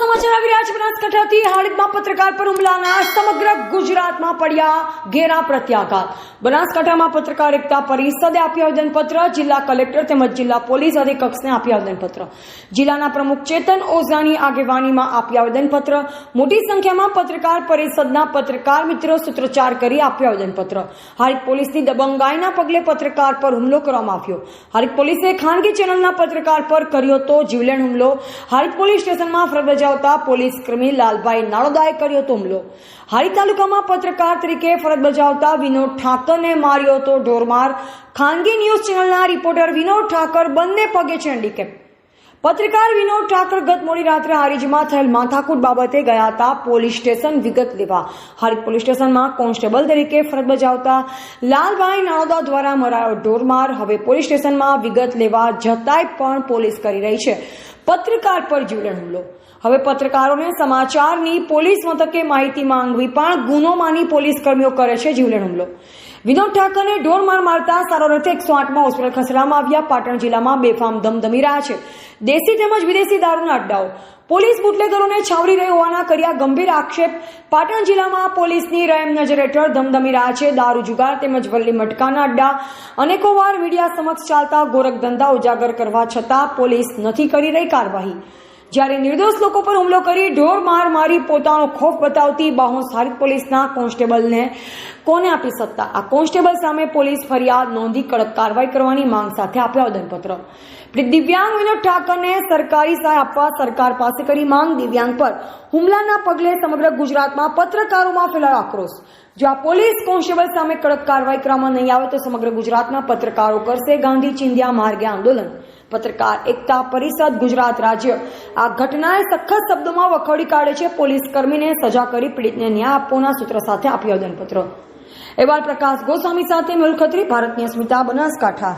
સમાચાર આવી રહ્યા છે બનાસકાંઠાથી. હાલમાં પત્રકાર પર હુમલાના સમગ્ર ગુજરાતમાં પડ્યા ઘેરા પ્રત્યાઘાત. બનાસકાંઠામાં પત્રકાર એકતા પરિષદે આપ્યું આવેદનપત્ર. જિલ્લા કલેક્ટર તેમજ જિલ્લા પોલીસ અધિક્ષકને આપ્યું આવેદનપત્ર. જિલ્લાના પ્રમુખ ચેતન ઓઝાની આગેવાનીમાં આપ્યું આવેદનપત્ર. મોટી સંખ્યામાં પત્રકાર પરિષદના પત્રકાર મિત્રો સૂત્રોચ્ચાર કરી આપ્યું આવેદનપત્ર. હારિક પોલીસની દબંગાઈના પગલે પત્રકાર પર હુમલો કરવામાં આવ્યો. હારિક પોલીસે ખાનગી ચેનલના પત્રકાર પર કર્યો તો જીવલેણ હુમલો. હારિક પોલીસ સ્ટેશનમાં ફરજ બજાવતા પોલીસ કર્મી લાલભાઈ નાળોદાએ કર્યો હતો હુમલો. હારી તાલુકામાં પત્રકાર તરીકે ફરજ બજાવતા વિનોદ ઠાકરને માર્યો હતો ઢોરમાર. ખાનગી ન્યૂઝ ચેનલના રિપોર્ટર વિનોદ ઠાકર બંને પગે છે હેન્ડીકેપ પત્રકાર વિનોદ ઠાકર ગત મોડી રાત્રે હારીજમાં થયેલ માથાકૂટ બાબતે ગયા હતા પોલીસ સ્ટેશન વિગત લેવા. હારી પોલીસ સ્ટેશનમાં કોન્સ્ટેબલ તરીકે ફરજ બજાવતા લાલભાઈ નાળોદા દ્વારા મરાયો ઢોરમાર. હવે પોલીસ સ્ટેશનમાં વિગત લેવા જતાય પણ પોલીસ કરી રહી છે. પત્રકાર પર જીવલેણ હુમલો. હવે પત્રકારોને સમાચારની પોલીસ મથકે માહિતી માંગવી પણ ગુનો માની પોલીસ કર્મીઓ કરે છે જીવલેણ હુમલો. વિનોદ ઠાકરને ઢોર માર મારતા સારો અર્થે એકસો આઠમાં હોસ્પિટલ ખસેડવામાં આવ્યા. પાટણ જિલ્લામાં બેફામ ધમધમી રહ્યા છે. દેશી તેમજ વિદેશી દારૂના અડ્ડાઓ. પોલીસ બુટલેગરોને છાવરી રહી હોવાના કર્યા ગંભીર આક્ષેપ. પાટણ જિલ્લામાં પોલીસની રહેમ નજર હેઠળ ધમધમી રહ્યા છે. દારૂ જુગાર તેમજ વલ્લી મટકાના અડ્ડા. અનેકો વાર મીડિયા સમક્ષ ચાલતા ગોરખ ધંધા ઉજાગર કરવા છતાં પોલીસ નથી કરી રહી કાર્યવાહી. જ્યારે નિર્દોષ લોકો પર હુમલો કરી ઢોર માર મારી પોતાનો ખોફ બતાવતી બાહોશ હારીજ પોલીસના કોન્સ્ટેબલને કોને આપી સત્તા? આ કોન્સ્ટેબલ સામે પોલીસ ફરિયાદ, નોંધી કડક કાર્યવાહી કરવાની માંગ સાથે આપ્યો આવેદનપત્ર. દિવ્યાંગ વિનોદ ઠાકરને સરકારી સહાય આપવા સરકાર પાસે કરી માંગ. દિવ્યાંગ પર હુમલાના પગલે સમગ્ર ગુજરાતમાં પત્રકારોમાં ફેલાયો આક્રોશ. જો આ પોલીસ કોન્સ્ટેબલ સામે કડક કાર્યવાહી કરવામાં નહીં આવે તો સમગ્ર ગુજરાતના પત્રકારો કરશે ગાંધી ચિંધ્યા માર્ગે આંદોલન. પત્રકાર એકતા પરિષદ ગુજરાત રાજ્ય. આ ઘટનાએ સખત શબ્દોમાં વખોડી કાઢે છે પોલીસ કર્મીને સજા કરી પીડિતને ન્યાય આપવાના સૂત્ર સાથે આપ્યું આવેદનપત્ર અહેવાલ પ્રકાશ ગોસ્વામી સાથે મેહુલ ખત્રી ભારતની અસ્મિતા બનાસકાંઠા.